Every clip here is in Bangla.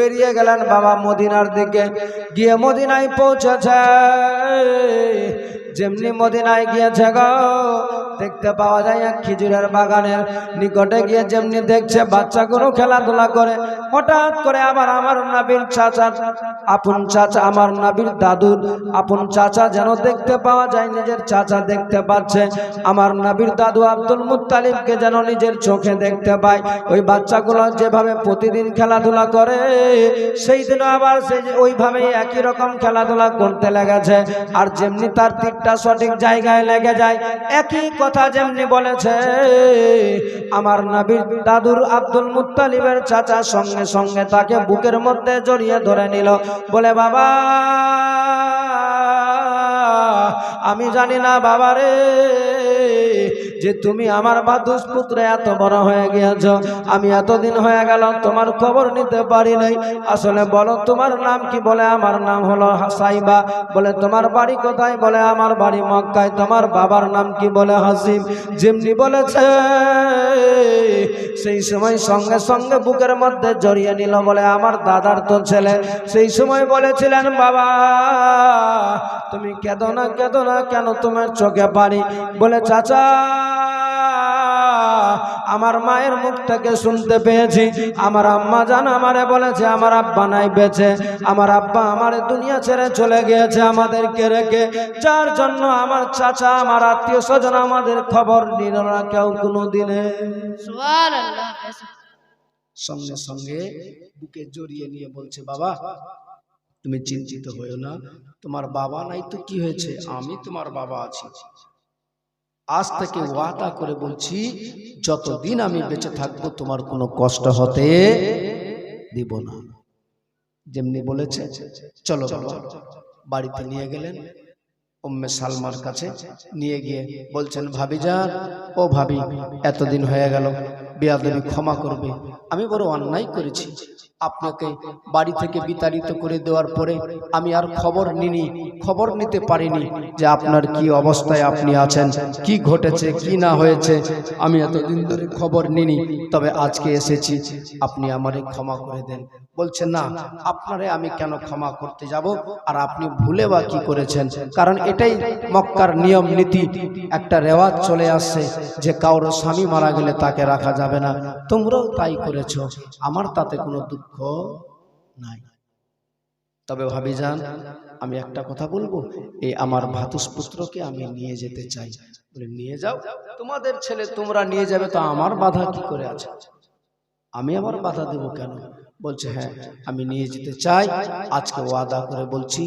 বেরিয়ে গেলেন বাবা মদিনার দিকে। গিয়ে মদিনায় পৌঁছেছে। যেমনি মদিনায় গিয়েছে গো দেখতে পাওয়া যায় এক খেজুরের বাগানের। নিকটে গিয়ে যেমনি দেখছে বাচ্চাগুলো খেলাধুলা করে, হঠাৎ করে আবার আমার নাবির চাচা, আপন চাচা, আমার নাবির দাদুর আপন চাচা যেন দেখতে পাওয়া যায়, নিজের চাচা দেখতে পাচ্ছে। আমার নাবির দাদু আব্দুল মুত্তালিবকে যেন নিজের চোখে দেখতে পায়। ওই বাচ্চাগুলো যেভাবে প্রতিদিন খেলাধুলা করে, সেই দিনও আবার সেই ওইভাবেই একই রকম খেলাধুলা করতে লেগেছে। আর যেমনি তার তীরটা সঠিক জায়গায় লেগে যায়, একই কথা যেমনি বলেছে, আমার নাবির দাদুর আব্দুল মুতালিবের চাচা সঙ্গে সঙ্গে তাকে বুকের মধ্যে জড়িয়ে ধরে নিল। বলে, বাবা, আমি জানি না বাবা রে যে তুমি আমার বাদুস পুত্র এত বড় হয়ে গিয়েছ। আমি এতদিন হয়ে গেল তোমার খবর নিতে পারি নাই। আসলে বলো, তোমার নাম কি বলে? আমার নাম হলো হাসাইবা। বলে, তোমার বাড়ি কোথায়? বলে, আমার বাড়ি মক্কায়। তোমার বাবার নাম কি বলে হাসিম? যেমনি বলেছে সেই সময় সঙ্গে সঙ্গে বুকের মধ্যে জড়িয়ে নিল বলে, আমার দাদার তো ছেলে। সেই সময় বলেছিলেন, বাবা, তুমি কেঁদো না কেঁদো না, কেন তোমার চোখে পারি বলে, চাচা আমার মায়ের মুখ থেকে শুনতে পেয়েছি। আমার আম্মা জান আমারে বলেছে, আমার আব্বা নাই বেঁচে। আমার আব্বা আমার দুনিয়া ছেড়ে চলে গিয়েছে আমাদেরকে রেখে। যার জন্য আমার চাচা, আমার আত্মীয় স্বজন আমাদের খবর নিল না কেউ কোনো দিনে সঙ্গে সঙ্গে বুকে জড়িয়ে নিয়ে বলছে, বাবা, তুমি চিন্তিত হয়েও না। তোমার বাবা নাই তো কি হয়েছে? আমি তোমার বাবা আছি। আজ থেকে ওয়াদা করে বলছি, যতদিন আমি বেঁচে থাকব, তোমার কোনো কষ্ট হতে দিব না। যেমনি বলেছে, চলো বাবা, বাড়িতে নিয়ে গেলেন। উম্মে সালমার কাছে নিয়ে গিয়ে বলছেন, ভাবি যান ও ভাবি, এতদিন হয়ে গেল, বিয়াদবি ক্ষমা করবে। আমি বড় অন্যায় করেছি। আপনাকে বাড়ি থেকে বিতাড়িত করে দেওয়ার পরে আমি আর খবর নিনি খবর নিতে পারিনি যে আপনার কি অবস্থায় আপনি আছেন, কি ঘটেছে, কি না হয়েছে। আমি এতদিন ধরে খবর নিনি তবে আজকে এসেছি, আপনি আমারে ক্ষমা করে দেন। বলছেন না, আপনারে আমি কেন ক্ষমা করতে যাব? আর আপনি ভুলে বা কি করেছেন? কারণ এটাই মক্কার নিয়ম, নীতি। একটা রেওয়াজ চলে আসছে যে কারোর স্বামী মারা গেলে তাকে রাখা যাবে না। তোমরাও তাই করেছ। আমার তাতে কোনো দুঃখ নাই। তবে ভাবি যান, আমি একটা কথা বলব, এই আমার ভাতুস পুত্রকে আমি নিয়ে যেতে চাই। বলে, নিয়ে যাও। তোমাদের ছেলে তোমরা নিয়ে যাবে, তো আমার বাধা কি করে আছে? আমি আবার বাধা দেব কেন? বলছে হ্যাঁ আমি নিয়ে যেতে চাই। আজকে ওয়াদা করে বলছি,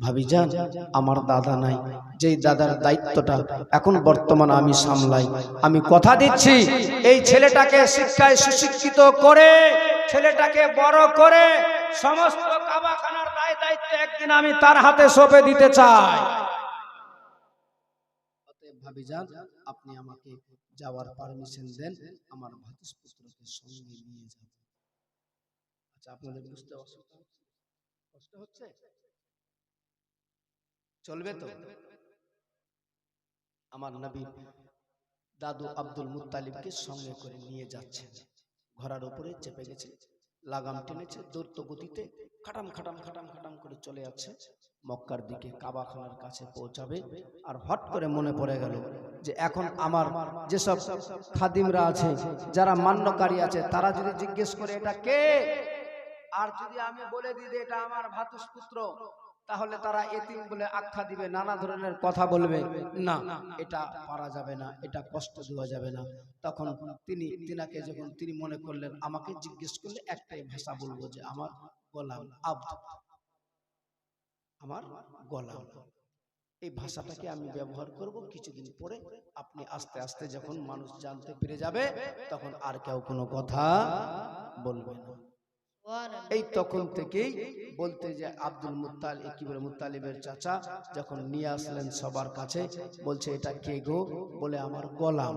ভাবি যান, আমার দাদা নাই। যেই দাদার দায়িত্বটা এখন বর্তমান আমি সামলাই। আমি কথা দিচ্ছি, এই ছেলেটাকে শিক্ষায় সুশিক্ষিত করে ছেলেটাকে বড় করে সমস্ত কাবাখানার দায় দায়িত্ব একদিন আমি তার হাতে সঁপে দিতে চাই। যান, আপনি আমাকে যাওয়ার পারমিশন দেন, আমার ভাতিসপুত্রকে সঙ্গে নিয়ে যাব আচ্ছা আপনাদের বুঝতে কষ্ট হচ্ছে? চলবে তো? আমার নবী দাদু আব্দুল মুত্তালিবকে সঙ্গে করে নিয়ে যাচ্ছেন। ঘোড়ার উপরে চেপে গেছে। লাগাম টেনেছে দ্রুত গতিতে খাটাম খাটাম খাটাম খাটাম করে চলে যাচ্ছে। মক্কার দিকে কাবাখানার কাছে পৌঁছাবে আর হট করে মনে পড়ে গেল যে এখন আমার যেসব খাদিমরা আছে, যারা মান্যকারী আছে, তারা যদি জিজ্ঞেস করে এটা কে? আর যদি আমি বলে দিই যে এটা আমার ভাতুস পুত্র তাহলে তারা এতিম বলে আখ্যা দিবে, নানা ধরনের কথা বলবে। না, এটা পারা যাবে না, এটা কষ্ট দেওয়া যাবে না। তখন তিনি, তিনাকে যখন তিনি মনে করলেন, আমাকে জিজ্ঞেস করলে একটাই ভাষা বলব যে, আমার গোলাম আব্দ। আমার গোলাম। এই ভাষাটাকে আমি ব্যবহার করব, কিছুদিন পরে আপনি আস্তে আস্তে যখন মানুষ জানতে পেরে যাবে, তখন আর কেউ কোনো কথা বলবে না। এই তখন থেকেই বলতে যে আব্দুল মুত্তাল কি বলে মুত্তালিবের চাচা, যখন নিয়ে আসলেন সবার কাছে, বলছে, এটা কে গো? বলে, আমার গোলাম।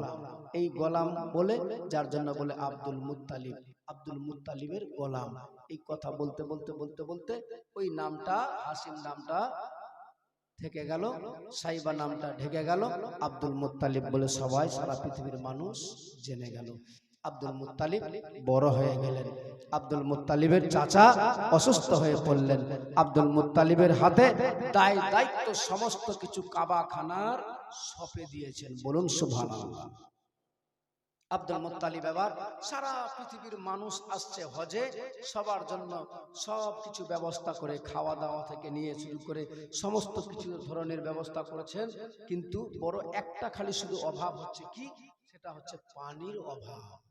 এই গোলাম বলে, যার জন্য বলে, আব্দুল মুত্তালিব। আব্দুল মুত্তালিবের গোলাম। এই কথা বলতে বলতে বলতে বলতে, ওই নামটা, হাসিম নামটা থেকে গেল, সাইবা নামটা ঢেকে গেল। আব্দুল মুত্তালিব বলে, সবাই, সারা পৃথিবীর মানুষ জেনে গেল। আব্দুল মুত্তালিব বড় হয়ে গেলেন। আব্দুল মুত্তালিবের চাচা অসুস্থ হয়ে পড়লেন। আব্দুল মুত্তালিবের হাতে দায় দায়িত্ব সমস্ত কিছু কাবা খানার সপে দিয়েছেন। বলুন সুবহানাল্লাহ। আব্দুল মুত্তালিব এবার সারা পৃথিবীর মানুষ আসছে হজে। সবার জন্য সব কিছু ব্যবস্থা করে খাওয়া দাওয়া থেকে নিয়ে শুরু করে সমস্ত কিছু ধরনের ব্যবস্থা করেছেন। কিন্তু বড় একটা খালি শুধু অভাব হচ্ছে কি? সেটা হচ্ছে পানির অভাব।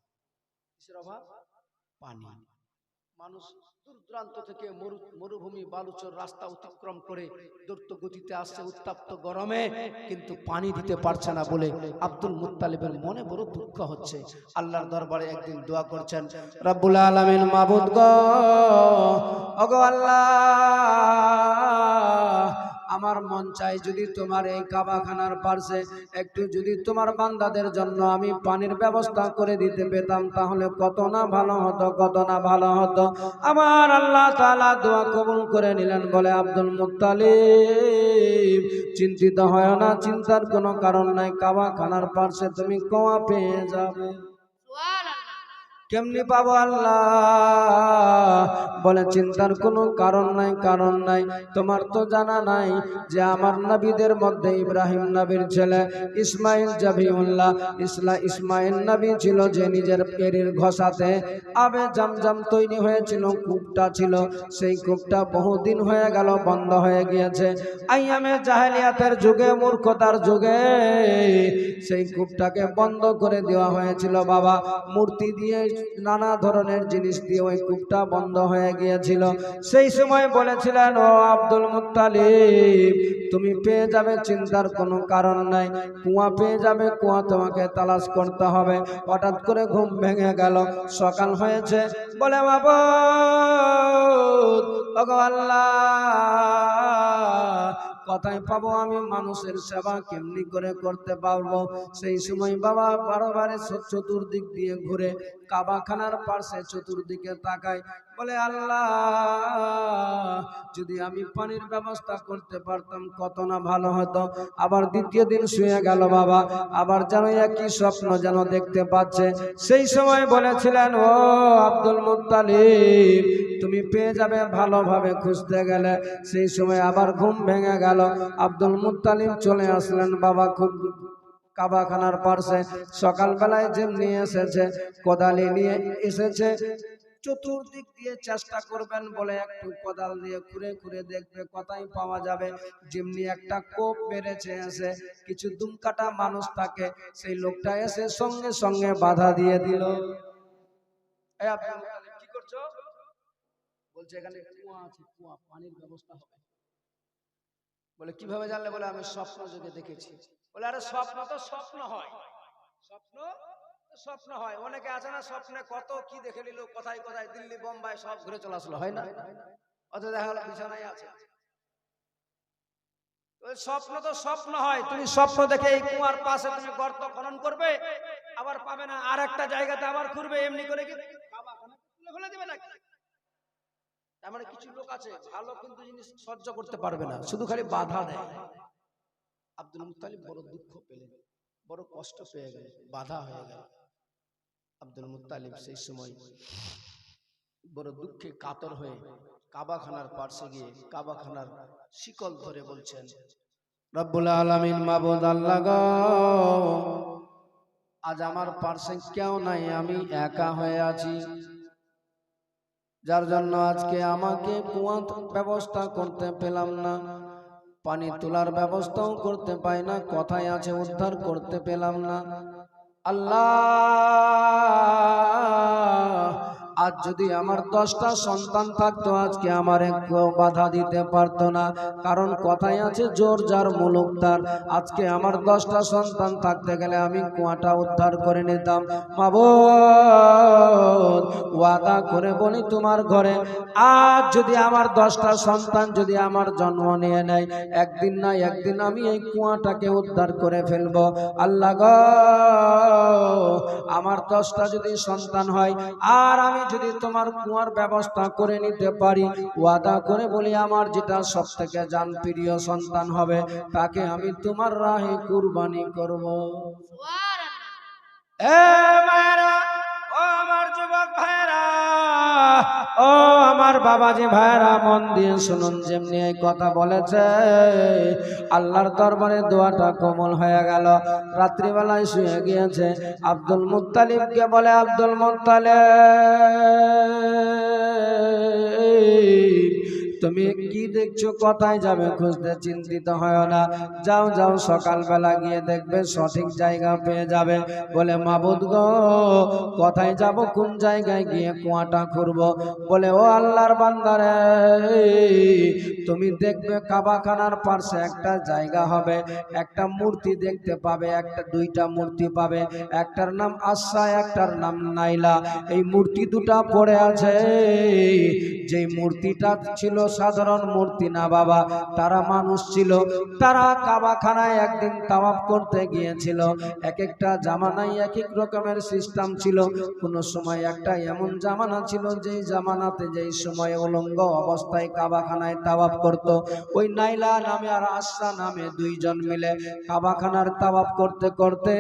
কিসের অভাব? পানি। মানুষ দূর দূরান্ত থেকে মরু মরুভূমি বালুচর রাস্তা অতিক্রম করে দ্রুত গতিতে আসছে উত্তাপ্ত গরমে কিন্তু পানি দিতে পারছে না বলে আব্দুল মুত্তালিবের মনে বড় দুঃখ হচ্ছে। আল্লাহর দরবারে একদিন দোয়া করছেন রব্বুল আলামিন মাবুদ গো ওগো আল্লাহ আমার মন চাই যদি তোমার এই কাবাখানার পার্শ্বে একটু যদি তোমার বান্দাদের জন্য আমি পানির ব্যবস্থা করে দিতে পেতাম, তাহলে কত না ভালো হতো, কত না ভালো হতো। আমার আল্লাহ তালা দোয়া কবুল করে নিলেন, বলে আব্দুল মুত্তালিব, চিন্তিত হয় না, চিন্তার কোনো কারণ নাই, কাবাখানার পার্শ্বে তুমি কোয়া পেয়ে যাবে? কেমনি পাবো আল্লাহ? বলে চিন্তার কোনো কারণ নাই কারণ নাই। তোমার তো জানা নাই যে আমার নবীদের মধ্যে ইব্রাহিম নবীর ছেলে ইসমাইল জাবিউল্লাহ। ইসলা ইসমাইল নবী ছিল যে নিজের পেরির ঘষাতে আবে জামজাম তৈরি হয়েছিল, কূপটা ছিল। সেই কূপটা বহুদিন হয়ে গেল, বন্ধ হয়ে গিয়েছে। আইয়ামে জাহেলিয়াতের যুগে, মূর্খতার যুগে সেই কূপটাকে বন্ধ করে দেওয়া হয়েছিল, বাবা। মূর্তি দিয়ে নানা ধরনের জিনিস দিয়ে ওই কূপটা বন্ধ হয়ে গিয়েছিল। সেই সময় বলেছিলেন, ও আব্দুল মুত্তালিব, তুমি পেয়ে যাবে, চিন্তার কোনো কারণ নাই। কুয়া পেয়ে যাবে, কুয়া তোমাকে তালাশ করতে হবে। হঠাৎ করে ঘুম ভেঙে গেল। সকাল হয়েছে। বলে, বাবা আল্লাহ কোথায় পাবো, আমি মানুষের সেবা কেমনি করে করতে পারব? সেই সময় বাবা বারোবারে চতুর্দিক দিয়ে ঘুরে কাবাখানার পাশে চতুর্দিকে তাকায়। বলে, আল্লাহ, যদি আমি পানির ব্যবস্থা করতে পারতাম, কত না ভালো হতো। আবার দ্বিতীয় দিন শুয়ে গেল বাবা। আবার যেন একই স্বপ্ন যেন দেখতে পাচ্ছে। সেই সময় বলেছিলেন, ও আব্দুল মুত্তালিব, তুমি পেয়ে যাবে ভালোভাবে খুঁজতে গেলে। সেই সময় আবার ঘুম ভেঙে গেল। আব্দুল মুত্তালিব চলে আসলেন বাবা খুব কাবাখানার পার্শ্বে। সকালবেলায় যেমনি এসেছে, কোদালি নিয়ে এসেছে। চতুর্দিক দিয়ে চেষ্টা করবেন বলে একটু কোদাল দিয়ে ঘুরে ঘুরে দেখবে কোথায় পাওয়া যাবে। যেমনি একটা কোপ মেরেছে এসে কিছু দুমকাটা মানুষ থাকে সেই লোকটা এসে সঙ্গে সঙ্গে বাধা দিয়ে দিল। কি করছ? বলছে, এখানে কুয়া আছে, কুয়া, পানির ব্যবস্থা হবে। বলে, কীভাবে জানলে? বলে, আমি স্বপ্ন যোগে দেখেছি। বলে, আরে, স্বপ্ন তো স্বপ্ন হয়। স্বপ্ন? স্বপ্ন হয়। অনেকে আছে না, স্বপ্নে কত কি দেখে নিল, কোথায় কোথায়, দিল্লি, বোম্বাই, সব ঘুরে চলে আসলো হয় না। অত দেখা গেলো বিছানায় আছে। স্বপ্ন তো স্বপ্ন হয়, তুমি স্বপ্ন দেখে এই কুয়ার পাশে তুমি গর্ত খনন করবে, আবার পাবে না আর একটা জায়গাতে আবার ঘুরবে, এমনি করে কি ফেলে দেবে নাকি? তার মানে কিছু লোক আছে, ভালো কিন্তু জিনিস সহ্য করতে পারবে না, শুধু খালি বাধা দেয়। আব্দুল মুত্তালিব বড় দুঃখ পেলেন, বড় কষ্ট পেয়ে গেলেন, বাধা হয়ে গেল। আব্দুল মুত্তালিব সেই সময় বড় দুঃখে কাতর হয়ে কাবাখানার পার্শ্বে গিয়ে কাবাখানার শিকল ধরে বলছেন, রব্বুল আলামিন মাবুদ আল্লাহ আজ আমার পার্শ্বে কেউ নাই, আমি একা হয়ে আছি। যার জন্য আজকে আমাকে কুয়া ব্যবস্থা করতে পেলাম না, পানি তোলার ব্যবস্থাও করতে পাই না, কথায় আছে উদ্ধার করতে পেলাম না। আল্লাহ আজ যদি আমার দশটা সন্তান থাকতো, আজকে আমার একটু বাধা দিতে পারতো না। কারণ কথাই আছে, জোর যার মুলুক তার। আজকে আমার দশটা সন্তান থাকতে গেলে আমি কুয়াটা উদ্ধার করে নিতাম। মাবুদ ওয়াদা করে বলি তোমার ঘরে, আজ যদি আমার দশটা সন্তান যদি আমার জন্ম নিয়ে নেয়, একদিন না একদিন আমি এই কুয়াটাকে উদ্ধার করে ফেলব। আল্লাহ আমার দশটা যদি সন্তান হয়, আর আমি যদি তোমার কুয়ার ব্যবস্থা করে নিতে পারি ওয়াদা করে বলি আমার যেটা সব থেকে জান প্রিয় সন্তান হবে তাকে আমি তোমার রাহে কুরবানি করব। এ মায়েরা আমার বাবা যে ভাইরা মন দিয়ে শুনুন, যেমনি এই কথা বলেছে। আল্লাহর দরবারে দোয়াটা কোমল হয়ে গেল। রাত্রিবেলায় শুয়ে গিয়েছে আব্দুল মুতালিবকে বলে, আব্দুল মুত্তালিব! তুমি কি দেখছ? কোথায় যাবে? খুঁজতে চিন্তিত হয় না। যাও যাও সকালবেলা গিয়ে দেখবে সঠিক জায়গা পেয়ে যাবে। বলে মাবুদ গো কোথায় যাব? কোন জায়গায় গিয়ে কুয়াটা খুঁড়বো? বলে ও আল্লাহর বান্দারে তুমি দেখবে কাবাখানার পাশে একটা জায়গা হবে। একটা মূর্তি দেখতে পাবে একটা দুইটা মূর্তি পাবে। একটার নাম আশা একটার নাম নাইলা। এই মূর্তি দুটা পড়ে আছে। যেই মূর্তিটা ছিল সাধারণ মূর্তি না বাবা। তারা মানুষ ছিল। তারা কাবাখানায় একদিন তাওয়াব করতে গিয়েছিল। এক একটা জামানায় এক এক রকমের সিস্টেম ছিল। কোন সময় একটা এমন জামানা ছিল যেই জামানাতে যেই সময় উলঙ্গ অবস্থায় কাবাখানায় তাওয়াব করত। ওই নাইলা নামে আর আশা নামে দুইজন মিলে কাবাখানার তাওয়াব করতে করতে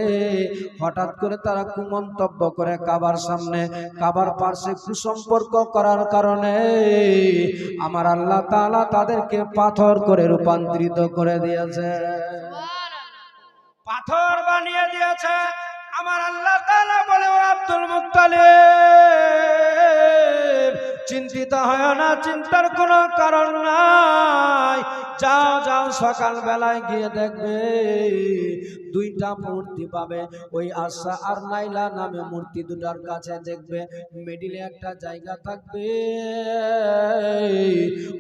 হঠাৎ করে তারা কুমন্তব্য করে কাবার সামনে। কাবার পার্শ্বে কুসম্পর্ক করার কারণে আমার আল্লাহ তাআলা তাদেরকে পাথর করে রূপান্তরিত করে দিয়েছে। পাথর বানিয়ে দিয়েছে। আমার আল্লাহ তাআলা বলে আব্দুল মুত্তালিব, চিন্তিত হয় না, চিন্তার কোনো কারণ নাই। যাও যাও সকাল বেলায় গিয়ে দেখবে দুইটা মূর্তি পাবে। ওই আশা আর নাইলা নামে মূর্তি দুটার কাছে দেখবে। মিডিলে একটা জায়গা থাকবে।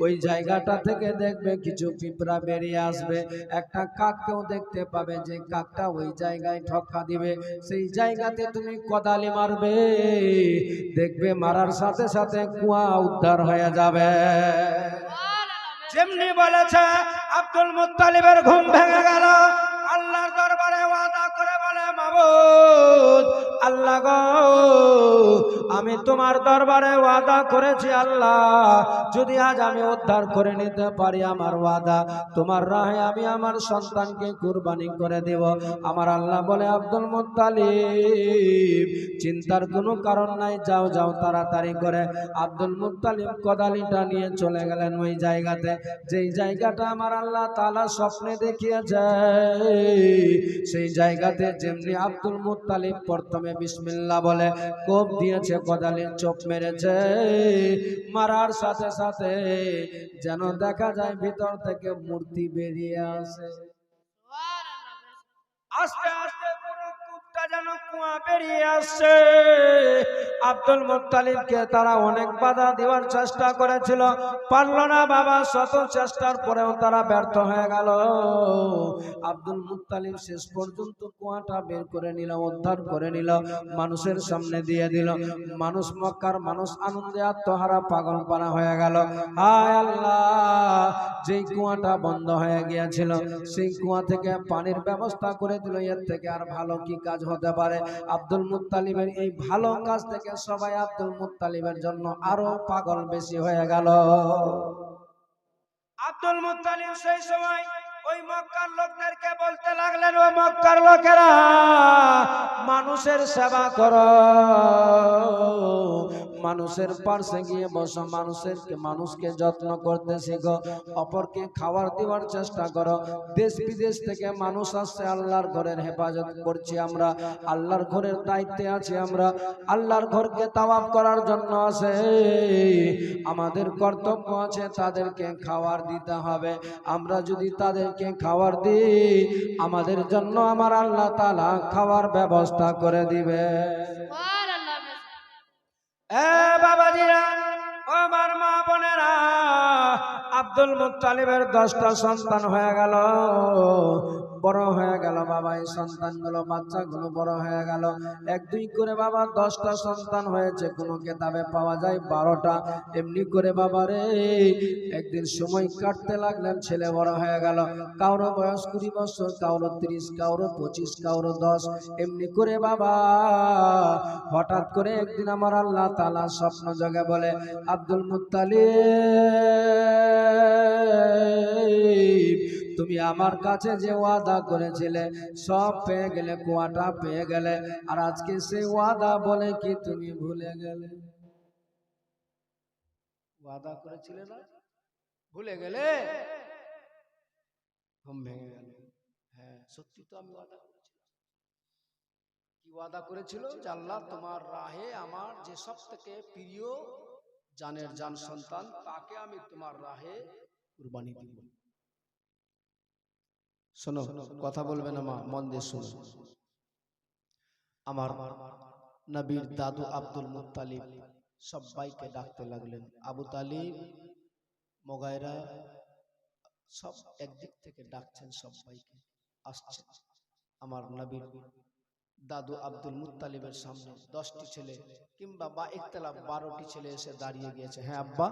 ওই জায়গাটা থেকে দেখবে কিছু পিঁপড়া বেরিয়ে আসবে। একটা কাককেও দেখতে পাবে যে কাকটা ওই জায়গায় ঠক্কা দিবে। সেই জায়গাতে তুমি কদালি মারবে। দেখবে মারার সাথে সাথে কুয়া উদ্ধার হয়ে যাবে। যেমনি বলেছে আব্দুল মুত্তালিবের ঘুম ভেঙে গেল। আল্লাহর দরবারে ওয়াদা করে বলে মাবুদ আল্লাহ গো, আমি তোমার দরবারে ওয়াদা করেছি আল্লাহ। যদি আজ আমি উদ্ধার করে নিতে পারি আমার ওয়াদা, তোমার রাহে আমি আমার সন্তানকে কুরবানি করে দেব। আমার আল্লাহ বলে, আব্দুল মুত্তালিব, চিন্তার কোনো কারণ নাই, যাও যাও তাড়াতাড়ি করে। আব্দুল মুত্তালিব কদালিটা নিয়ে চলে গেলেন ওই জায়গাতে। যেই জায়গাটা আমার আল্লাহ তালা স্বপ্নে দেখিয়ে যায় সেই জায়গাতে যেমনি আব্দুল মুত্তালিব প্রথমে বিসমিল্লাহ বলে কোপ দিয়েছে কদালি চোখ মেরেছে। মারার সাথে সাথে যেন দেখা যায় ভিতর থেকে মূর্তি বেরিয়ে আসে। আস্তে আস্তে পুরো কূপটা যেন কুয়া বেরিয়ে আসছে আব্দুল মুত্তালিবকে তারা অনেক বাধা দেওয়ার চেষ্টা করেছিল। পারল না বাবা, শত চেষ্টার পরেও তারা ব্যর্থ হয়ে গেল। আব্দুল মুত্তালিব শেষ পর্যন্ত কুয়াটা বের করে নিল, উদ্ধার করে নিল, মানুষের সামনে দিয়ে দিল। মানুষ মক্কার মানুষ আনন্দে আত্মহারা পাগল পানা হয়ে গেল। হায় আল্লাহ! যেই কুয়াটা বন্ধ হয়ে গিয়েছিল, সেই কুয়া থেকে পানির ব্যবস্থা করে দিল। এর থেকে আর ভালো কি কাজ হতে পারে? আব্দুল মুত্তালিবের এই ভালো কাজ থেকে সবাই আব্দুল মুতালিবের জন্য আরও পাগল বেশি হয়ে গেল। আব্দুল মুতালিব সেই সময় ওই মক্কার লোকদেরকে বলতে লাগলেন, ও মক্কার লোকেরা, মানুষের সেবা করো। মানুষের পাশে গিয়ে বসো মানুষের মানুষকে যত্ন করতে শেখো, অপরকে খাবার দেওয়ার চেষ্টা করো। দেশ বিদেশ থেকে মানুষ আসছে, আল্লাহর ঘরের হেফাজত করছি আমরা, আল্লাহর ঘরের দায়িত্বে আছি আমরা, আল্লাহর ঘরকে তাওয়াব করার জন্য আছে। আমাদের কর্তব্য আছে তাদেরকে খাবার দিতে হবে। আমরা যদি তাদেরকে খাবার দিই, আমাদের জন্য আমার আল্লাহ তালা খাওয়ার ব্যবস্থা করে দিবে। বাবাজিরা আমার মা বোনেরা আব্দুল মুত্তালিবের দশটা সন্তান হয়ে গেল। বড় হয়ে গেল বাবা, এই সন্তানগুলো, বাচ্চাগুলো বড় হয়ে গেল। এক, দুই করে বাবা, দশটা সন্তান হয়েছে, কোনো কেতাবে পাওয়া যায় বারোটা। এমনি করে বাবা রে, একদিন সময় কাটতে লাগলেন, ছেলে বড় হয়ে গেল। কারও বয়স কুড়ি বছর, কারও তিরিশ, কারও পঁচিশ, কারও দশ। এমনি করে বাবা, হঠাৎ করে একদিন আমার আল্লাহ তালা স্বপ্ন জগে বলে, আব্দুল মুত্তালিব তুমি আমার কাছে যে ওয়াদা করেছিলে, সব পেয়ে গেলে, কুয়াটা পেয়ে গেলে। আর আজকে সেই ওয়াদা বলে কি তুমি ভুলে গেলে? ওয়াদা করেছিলে না? ভুলে গেলে? ভেঙে গেল। হ্যাঁ সত্যি তো আমি ওয়াদা করেছিলাম। কি ওয়াদা করেছিল? যে তোমার রাহে আমার যে সব থেকে প্রিয় জানের জান সন্তান, তাকে আমি তোমার রাহে কুরবানি দিব। শোনো কথা বলবে না মা মন দিয়ে শোনো। আমার নবীর দাদু আব্দুল মুত্তালিব সবাইকে ডাকতে লাগলেন। আবু তালিব মোগাইরা সব একদিক থেকে ডাকছেন সবাইকে আসছে আমার নবীর দাদু আব্দুল মুত্তালিবের সামনে দশটি ছেলে কিংবা বা একতলা বারোটি ছেলে এসে দাঁড়িয়ে গিয়েছে। হ্যাঁ আব্বা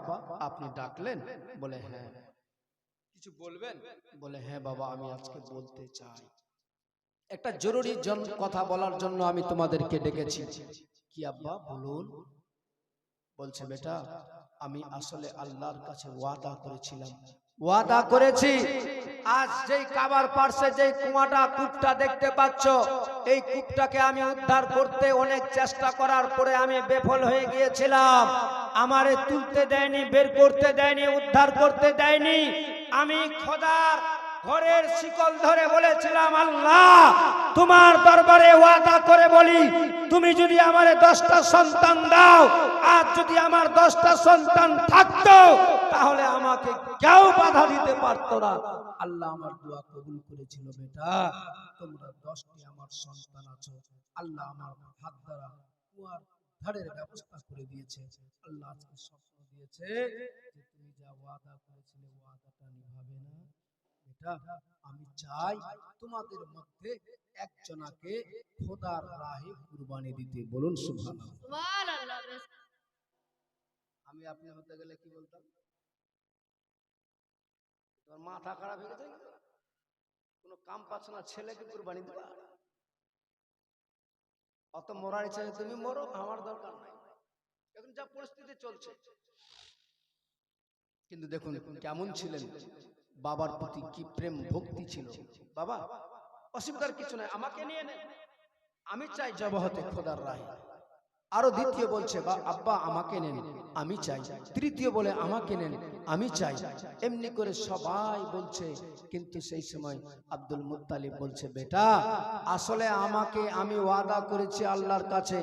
আপনি ডাকলেন? বলে হ্যাঁ। কিছু বলবেন? বলে হ্যাঁ বাবা আমি আজকে বলতে চাই। একটা জরুরি জন কথা বলার জন্য আমি তোমাদেরকে ডেকেছি। কি আব্বা বলুন? বলছে বেটা আমি আসলে আল্লাহর কাছে ওয়াদা করেছিলাম। ওয়াদা করেছি। আজ যেই কাবার পার্শ্বে যেই কুয়াটা কূপটা দেখতে পাচ্ছ এই কূপটাকে আমি উদ্ধার করতে অনেক চেষ্টা করার পরে আমি বেফল হয়ে গিয়েছিলাম। আমারে তুলতে দেয়নি বের করতে দেয়নি উদ্ধার করতে দেয়নি। আমি খোদার ঘরের শিকল ধরে বলেছিলাম, আল্লাহ, তোমার দরবারে ওয়াদা করে বলি, তুমি যদি আমারে দশটা সন্তান দাও, আর যদি আমার দশটা সন্তান থাকতো, তাহলে আমাকে কেউ বাধা দিতে পারতো না। আল্লাহ আমার দোয়া কবুল করেছিল, বেটা, তোমরা দশটি আমার সন্তান আছো। আল্লাহ আমার হাত দ্বারা কুয়ার ধারের ব্যবস্থা করে দিয়েছে। আল্লাহ আজকে দিয়েছে যে তুমি যা ওয়াদা করেছিলে ওয়াদাটা নিভাবে না। এটা আমি চাই তোমাদের মধ্যে একজনাকে খোদার রাহে কুরবানি দিতে। বলুন সুবহানাল্লাহ। আমি আপনি হতে গেলে কি বলতাম? তোমার মাথা খারাপ হয়ে গেছে? কোনো কাম পাচ্ছ না ছেলেকে কুরবানি দেবা? অত মরার ইচ্ছা তুমি মরো আমার দরকার নাই। এখন যা পরিস্থিতি চলছে। কিন্তু দেখুন, কেমন ছিলেন বাবার প্রতি কি প্রেম ভক্তি ছিল? বাবা, অসুবিধার কিছু নাই, আমাকে নিয়ে আমি চাই জবহতে খোদার রায়। আরও দ্বিতীয় বলছে, বা আব্বা, আমাকে নেন, আমি চাই। তৃতীয় বলে, আমাকে নেন, আমি চাই। এমনি করে সবাই বলছে, কিন্তু সেই সময় আব্দুল মুত্তালিব বলছে, বেটা, আসলে আমাকে আমি ওয়াদা করেছি আল্লাহর কাছে।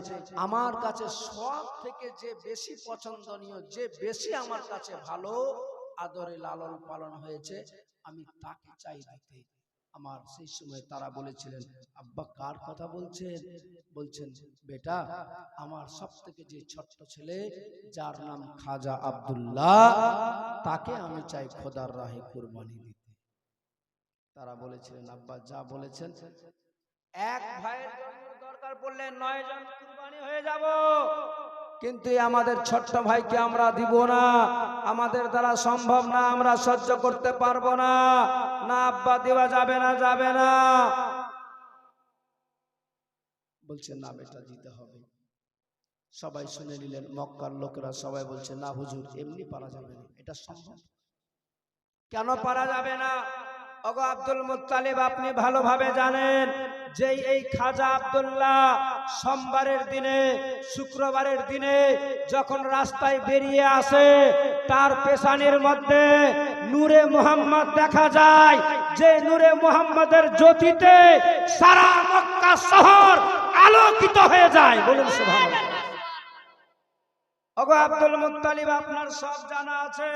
আমার কাছে সব থেকে যে বেশি পছন্দনীয়, যে বেশি আমার কাছে ভালো, আদরে লালন পালন হয়েছে, আমি তাকে চাই দিতে। আমার সেই সময় তারা বলেছিলেন, আব্বা কার কথা বলছেন? বলছেন, বেটা, আমার সব থেকে যে ছোট্ট ছেলে, যার নাম খাজা আব্দুল্লাহ, তাকে আমি চাই খোদার রাহে কুরবানি দিতে। তারা বলেছিলেন, আব্বা, যা বলেছেন। এক ভাইয়ের দরকার পড়লে নয় জন কুরবানি হয়ে যাব। কিন্তু আমাদের ছোট্ট ভাইকে আমরা দিব না। আমাদের দ্বারা সম্ভব না, আমরা সহ্য করতে পারব না। না, আব্বা, দেওয়া যাবে না যাবে না। বলছে, না, বেটা, দিতে হবে। সবাই শুনে নিলেন, মক্কার লোকেরা সবাই বলছে, না, হুজুর, এমনি পারা যাবে না, এটা সম্ভব? কেন পারা যাবে না? ওগো আব্দুল মুত্তালিব, আপনি ভালোভাবে জানেন যে এই খাজা আব্দুল্লাহ সোমবারের দিনে, শুক্রবারের দিনে যখন রাস্তায় বেরিয়ে আসে, তার পেশানির মধ্যে নূরে মোহাম্মদ দেখা যায়, যে নূরে মোহাম্মদের জ্যোতিতে সারা মক্কা শহর আলোকিত হয়ে যায়। বলুন ওগো আব্দুল মুত্তালিব, আপনার সব জানা আছে।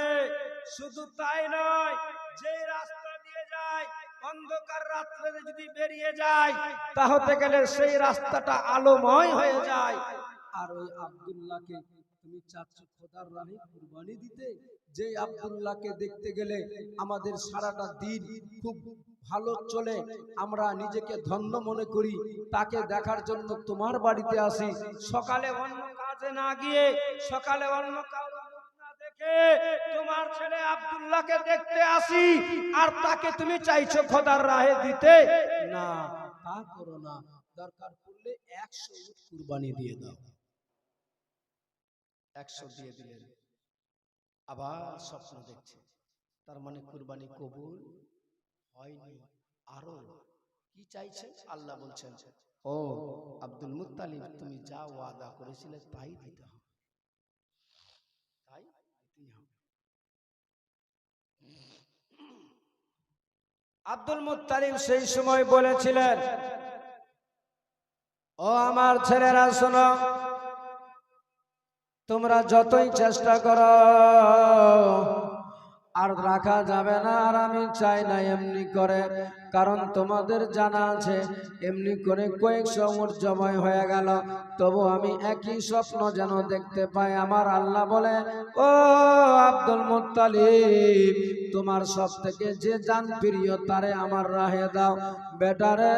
শুধু তাই নয় যে রাস্তা যায়, অন্ধকার রাত্রে যদি বেরিয়ে যায় গেলে সেই রাস্তাটা আলোময় হয়ে যায়। আর ওই আব্দুল্লাহকে তুমি চাচ্ছ খোদার রাহে কুরবানি দিতে? যে আব্দুল্লাহকে দেখতে গেলে আমাদের সারাটা দিন খুব ভালো চলে, আমরা নিজেকে ধন্য মনে করি, তাকে দেখার জন্য তোমার বাড়িতে আসি। সকালে অন্য কাজে না গিয়ে সকালে অন্য দেখে তোমার ছেলে আব্দুল্লাহকে দেখতে আসি, আর তাকে তুমি চাইছো খোদার রাহে দিতে। না, তা করো না। দরকার পড়লে একশো কুরবানি দিয়ে দাও। একশো দিয়ে দিলেন। আবার স্বপ্ন দেখছে। তার মানে কুরবানি কবুল হয়নি। আরও কি চাইছেন আল্লাহ বলছেন, ও আব্দুল মুত্তালিব, তুমি যা ওয়াদা করেছিলে তাই দিতে হবে। আব্দুল মুত্তালিব সেই সময় বলেছিলেন, ও আমার ছেলেরা, শোনো, তোমরা যতই চেষ্টা করো, আর রাখা যাবে না, আর আমি চাই না এমনি করে কারণ তোমাদের জানা আছে, এমনি করে কয়েকশো উট জমায় হয়ে গেল। তবু আমি একই স্বপ্ন যেন দেখতে পাই। আমার আল্লাহ বলে, ও আব্দুল মুত্তালিব, তোমার সব থেকে যে জান প্রিয়, তারে আমার রাহে দাও। বেটারে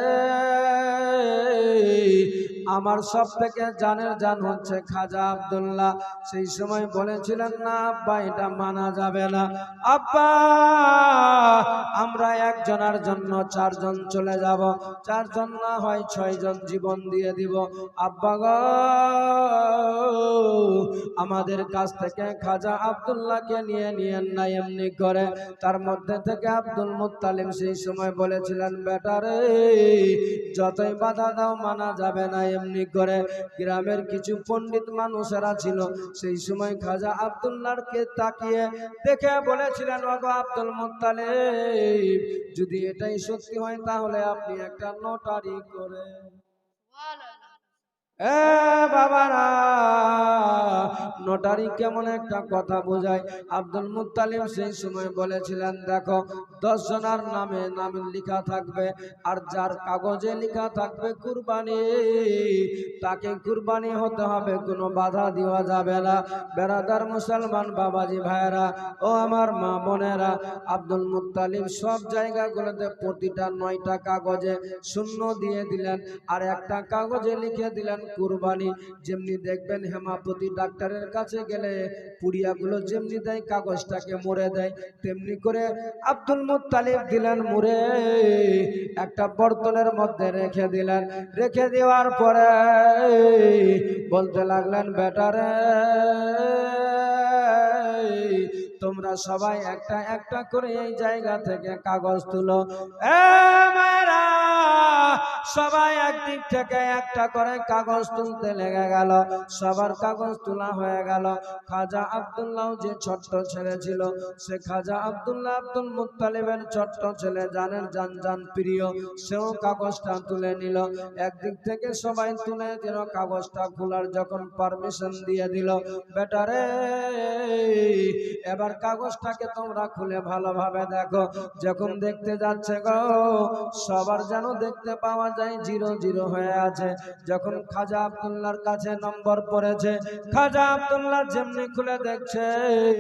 আমার সব থেকে জানের জান হচ্ছে খাজা আব্দুল্লাহ। সেই সময় বলেছিলেন, না আব্বা, এটা মানা যাবে না। আব্বা, আমরা একজনের জন্য চারজন চলে যাব। চারজন না হয় ছয়জন জীবন দিয়ে দিব। আব্বা গো, আমাদের কাছ থেকে খাজা আব্দুল্লাহকে নিয়ে নিয়েন না এমনি করে। তার মধ্যে থেকে আব্দুল মুত্তালিম সেই সময় বলেছিলেন বেটারে যতই বাধা দাও, মানা যাবে না এমনি করে। গ্রামের কিছু পণ্ডিত মানুষেরা ছিল। সেই সময় খাজা আব্দুল্লাহকে তাকিয়ে দেখে বলেছিলেন, ওগো আব্দুল মুত্তালিব যদি এটাই সত্যি হয় তাহলে আপনি একটা নোটারি করে বাবারা নোটারি কেমন একটা কথা বোঝায়। আব্দুল মুত্তালিম সেই সময় বলেছিলেন, দেখো, দশ জনার নামে নাম লেখা থাকবে, আর যার কাগজে লেখা থাকবে কুরবানি, তাকে কুরবানি হতে হবে, কোনো বাধা দেওয়া যাবে না। বেড়াদার মুসলমান বাবাজি ভাইয়েরা, ও আমার মা বোনেরা, আব্দুল মুত্তালিম সব জায়গাগুলোতে প্রতিটা নয়টা কাগজে শূন্য দিয়ে দিলেন, আর একটা কাগজে লিখে দিলেন কুরবানি যেমনি দেখবেন হেমাপতি ডাক্তারের কাছে গেলে পুড়িয়াগুলো যেমনি দেয়, কাগজটাকে মুড়ে দেয়, তেমনি করে আব্দুল মুত্তালিব দিলেন মুড়ে, একটা বর্তনের মধ্যে রেখে দিলেন। রেখে দেওয়ার পরে বলতে লাগলেন বেটারে তোমরা সবাই একটা একটা করে এই জায়গা থেকে কাগজ তুলো। এ মায়েরা সবাই একদিক থেকে একটা করে কাগজ তুলতে লেগে গেল। সবার কাগজ তোলা হয়ে গেল। খাজা আব্দুল্লাহ যে ছোট্ট ছেলে ছিল, সে খাজা আব্দুল্লাহ আব্দুল মুত্তালিবের ছোট্ট ছেলে, জানের জান জান প্রিয়, সেও কাগজটা তুলে নিল। একদিক থেকে সবাই তুলে দিল কাগজটা খোলার যখন পারমিশন দিয়ে দিল বেটারে এবার কাগজটাকে তোমরা খুলে ভালোভাবে দেখো, যখন দেখতে যাচ্ছে গো, সবার যেন দেখতে পাওয়া যায়, জিরো জিরো হয়ে আছে। যখন খাজা আবদুল্লার কাছে নম্বর পড়েছে, খাজা আবদুল্লাহ যেমনি খুলে দেখছে